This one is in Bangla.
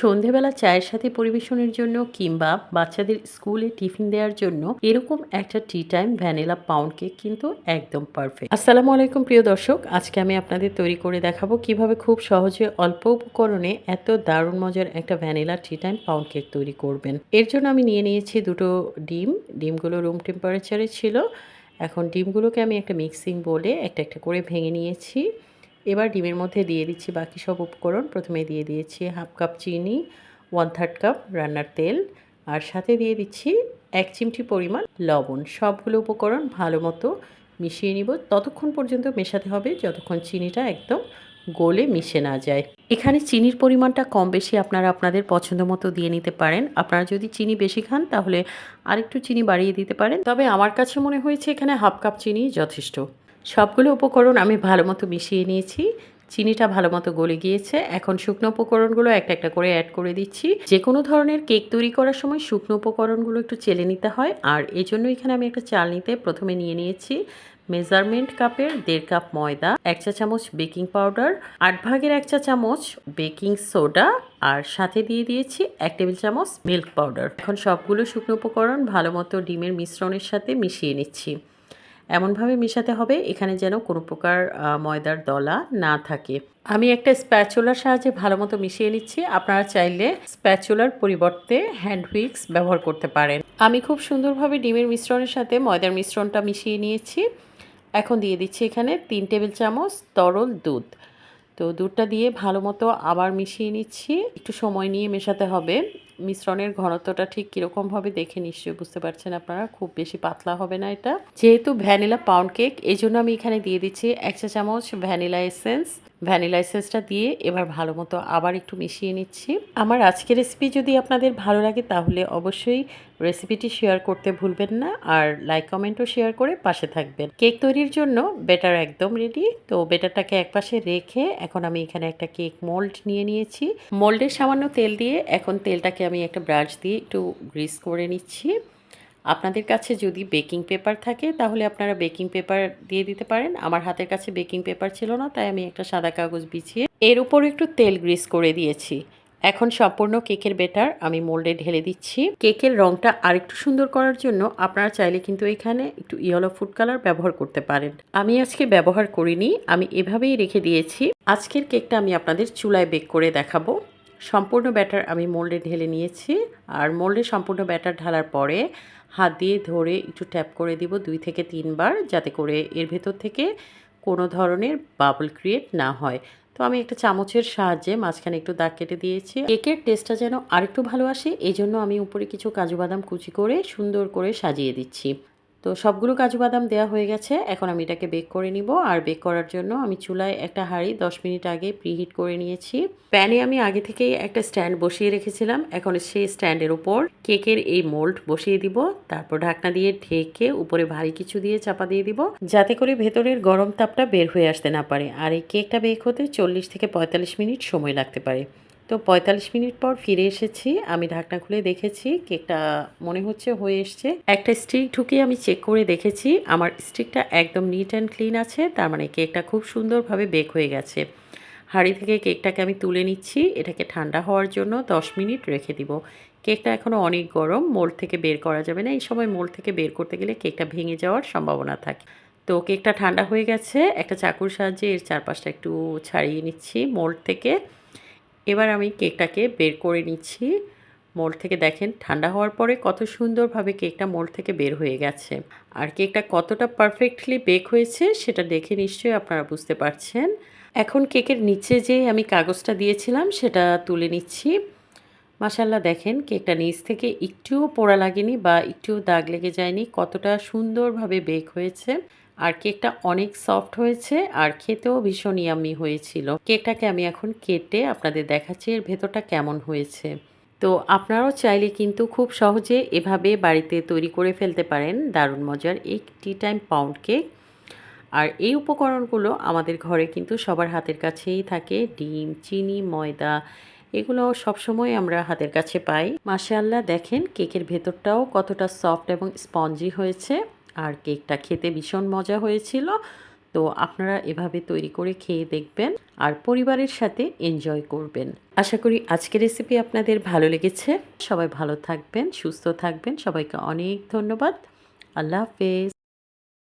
সন্ধেবেলা চায়ের সাথে পরিবেশনের জন্য কিংবা বাচ্চাদের স্কুলে টিফিন দেওয়ার জন্য এরকম একটা tea time vanilla pound cake কিন্তু একদম পারফেক্ট আসসালামু আলাইকুম প্রিয় দর্শক, আজকে আমি আপনাদের তৈরি করে দেখাবো কীভাবে খুব সহজে অল্প উপকরণে এত দারুণ মজার একটা vanilla tea time pound cake তৈরি করবেন। এর জন্য আমি নিয়ে নিয়েছি দুটো ডিম, ডিমগুলো রুম টেম্পারেচারে ছিল। এখন ডিমগুলোকে আমি একটা মিক্সিং বলে একটা একটা করে ভেঙে নিয়েছি। এবার ডিমের মধ্যে দিয়ে দিচ্ছি বাকি সব উপকরণ। প্রথমে দিয়ে দিয়েছি হাফ কাপ চিনি ওয়ান থার্ড কাপ রান্নার তেল আর সাথে দিয়ে দিচ্ছি এক চিমটি পরিমাণ লবণ। সবগুলো উপকরণ ভালো মতো মিশিয়ে নিব। ততক্ষণ পর্যন্ত মেশাতে হবে যতক্ষণ চিনিটা একদম গোলে মিশে না যায়। এখানে চিনির পরিমাণটা কম বেশি আপনারা আপনাদের পছন্দ মতো দিয়ে নিতে পারেন। আপনারা যদি চিনি বেশি খান তাহলে আরেকটু চিনি বাড়িয়ে দিতে পারেন। তবে আমার কাছে মনে হয়েছে এখানে হাফ কাপ চিনি যথেষ্ট। সবগুলো উপকরণ আমি ভালো মতো মিশিয়ে নিয়েছি। চিনিটা ভালো মতো গলে গিয়েছে। এখন শুকনো উপকরণগুলো একটা একটা করে অ্যাড করে দিচ্ছি। যে কোনো ধরনের কেক তৈরি করার সময় শুকনো উপকরণগুলো একটু চেলে নিতে হয়। আর এই জন্য এখানে আমি একটা চাল নিতে প্রথমে নিয়ে নিয়েছি মেজারমেন্ট কাপের দেড় কাপ ময়দা, এক চা চামচ বেকিং পাউডার আট ভাগের এক চা চামচ বেকিং সোডা আর সাথে দিয়ে দিয়েছি এক টেবিল চামচ মিল্ক পাউডার এখন সবগুলো শুকনো উপকরণ ভালো মতো ডিমের মিশ্রণের সাথে মিশিয়ে নিচ্ছি। এমনভাবে মেশাতে হবে, এখানে যেন কোনো প্রকার ময়দার দলা না থাকে। আমি একটা স্প্যাচুলার সাহায্যে ভালো মতো মিশিয়ে নিচ্ছি। আপনারা চাইলে স্প্যাচুলার পরিবর্তে হ্যান্ড হুইক্স ব্যবহার করতে পারেন। আমি খুব সুন্দরভাবে ডিমের মিশ্রণের সাথে ময়দার মিশ্রণটা মিশিয়ে নিয়েছি। এখন দিয়ে দিচ্ছি এখানে তিন টেবিল চামচ তরল দুধ। তো দুধটা দিয়ে ভালো মতো আবার মিশিয়ে নিচ্ছি। একটু সময় নিয়ে মেশাতে হবে। মিশ্রণের ঘনত্বটা ঠিক কীরকমভাবে দেখে নিশ্চয়ই বুঝতে পারছেন আপনারা। খুব বেশি পাতলা হবে না এটা। যেহেতু ভ্যানিলা পাউন্ড কেক এই জন্য আমি এখানে দিয়ে দিচ্ছি এক চা চামচ ভ্যানিলা এসেন্স। ভ্যানিলা এসেন্সটা দিয়ে এবার ভালো মতো আবার একটু মিশিয়ে নিচ্ছি। আমার আজকের রেসিপি যদি আপনাদের ভালো লাগে তাহলে অবশ্যই রেসিপিটি শেয়ার করতে ভুলবেন না আর লাইক কমেন্টও শেয়ার করে পাশে থাকবেন। কেক তৈরির জন্য বেটার একদম রেডি তো বেটারটাকে একপাশে রেখে এখন আমি এখানে একটা কেক মোল্ড নিয়ে নিয়েছি। মোল্ডের সামান্য তেল দিয়ে এখন তেলটাকে আমি একটা ব্রাশ দিয়ে একটু গ্রিস করে নিচ্ছি। আপনাদের কাছে যদি বেকিং পেপার থাকে, তাহলে আপনারা বেকিং পেপার দিয়ে দিতে পারেন। আমার হাতের কাছে বেকিং পেপার ছিল না, তাই আমি একটা সাদা কাগজ বিছিয়ে এর উপর একটু তেল গ্রিস করে দিয়েছি। এখন সম্পূর্ণ কেকের বেটার আমি মোল্ডে ঢেলে দিচ্ছি। কেকের রংটা আরেকটু সুন্দর করার জন্য আপনারা চাইলে কিন্তু এখানে একটু ইয়েলো ফুড কালার ব্যবহার করতে পারেন। আমি আজকে ব্যবহার করিনি, আমি এভাবেই রেখে দিয়েছি। আজকের কেকটা আমি আপনাদের চুলায় বেক করে দেখাবো। সম্পূর্ণ ব্যাটার আমি মোল্ডে ঢেলে নিয়েছি। আর মোল্ডে সম্পূর্ণ ব্যাটার ঢালার পরে হাত দিয়ে ধরে একটু ট্যাপ করে দিব দুই থেকে তিনবার যাতে করে এর ভেতর থেকে কোনো ধরনের বাবল ক্রিয়েট না হয়। তো আমি একটা চামচের সাহায্যে মাঝখানে একটু দাগ কেটে দিয়েছি। কেকের টেস্টটা যেন আরেকটু ভালো আসে এই জন্য আমি উপরে কিছু কাজু বাদাম কুচি করে সুন্দর করে সাজিয়ে দিচ্ছি। তো সবগুলো কাজু বাদাম দেওয়া হয়ে গেছে। এখন আমি এটাকে বেক করে নিব। আর বেক করার জন্য আমি চুলায় একটা হাঁড়ি দশ মিনিট আগে প্রিহিট করে নিয়েছি। প্যানে আমি আগে থেকেই একটা স্ট্যান্ড বসিয়ে রেখেছিলাম। এখন সেই স্ট্যান্ডের উপর কেকের এই মোল্ড বসিয়ে দিব। তারপর ঢাকনা দিয়ে ঢেকে উপরে ভারী কিছু দিয়ে চাপা দিয়ে দিব। যাতে করে ভেতরের গরম তাপটা বের হয়ে আসতে না পারে। আর এই কেকটা বেক হতে চল্লিশ থেকে পঁয়তাল্লিশ মিনিট সময় লাগতে পারে। তো পঁয়তাল্লিশ মিনিট পর ফিরে এসেছি। আমি ঢাকনা খুলে দেখেছি, কেকটা মনে হচ্ছে হয়ে এসছে। একটা স্টিক ঢুকিয়ে আমি চেক করে দেখেছি, আমার স্টিকটা একদম নিট অ্যান্ড ক্লিন আছে, তার মানে কেকটা খুব সুন্দরভাবে বেক হয়ে গেছে। হাঁড়ি থেকে কেকটাকে আমি তুলে নিচ্ছি, এটাকে ঠান্ডা হওয়ার জন্য দশ মিনিট রেখে দিব। কেকটা এখনও অনেক গরম, মোল্ড থেকে বের করা যাবে না। এই সময় মোল্ড থেকে বের করতে গেলে কেকটা ভেঙে যাওয়ার সম্ভাবনা থাকে। তো কেকটা ঠান্ডা হয়ে গেছে, একটা চাকুর সাহায্যে এর চারপাশটা একটু ছাড়িয়ে নিচ্ছি মোল্ড থেকে। এবার আমি কেকটাকে বের করে নিচ্ছি। মোল্ড থেকে দেখেন, ঠান্ডা হওয়ার পরে কত সুন্দরভাবে কেকটা মোল থেকে বের হয়ে গেছে। আর কেকটা কতটা পারফেক্টলি বেক হয়েছে সেটা দেখে নিশ্চয়ই আপনারা বুঝতে পারছেন। এখন কেকের নিচে যে আমি কাগজটা দিয়েছিলাম সেটা তুলে নিচ্ছি। মাসাল্লাহ দেখেন কেকটা নিচ থেকে একটুও পোড়া লাগেনি বা একটুও দাগ লেগে যায়নি। কতটা সুন্দরভাবে বেক হয়েছে। আর কেকটা অনেক সফট হয়েছে আর খেতেও ভীষণ ইয়াম্মি হয়েছিল। কেকটাকে আমি এখন কেটে আপনাদের দেখাচ্ছি এর ভেতরটা কেমন হয়েছে। তো আপনারাও চাইলে কিন্তু খুব সহজে এভাবে বাড়িতে তৈরি করে ফেলতে পারেন। দারুণ মজার এই টি টাইম পাউন্ড কেক আর এই উপকরণগুলো আমাদের ঘরে কিন্তু সবার হাতের কাছেই থাকে। ডিম, চিনি, ময়দা এগুলো সবসময় আমরা হাতের কাছে পাই। মাসে দেখেন কেকের ভেতরটাও কতটা সফট এবং স্পঞ্জি হয়েছে। আর কেকটা খেতে ভীষণ মজা হয়েছিল। তো আপনারা এভাবে তৈরি করে খেয়ে দেখবেন আর পরিবারের সাথে এনজয় করবেন। আশা করি আজকের রেসিপি আপনাদের ভালো লেগেছে। সবাই ভালো থাকবেন, সুস্থ থাকবেন। সবাইকে অনেক ধন্যবাদ। আল্লাহ হাফেজ।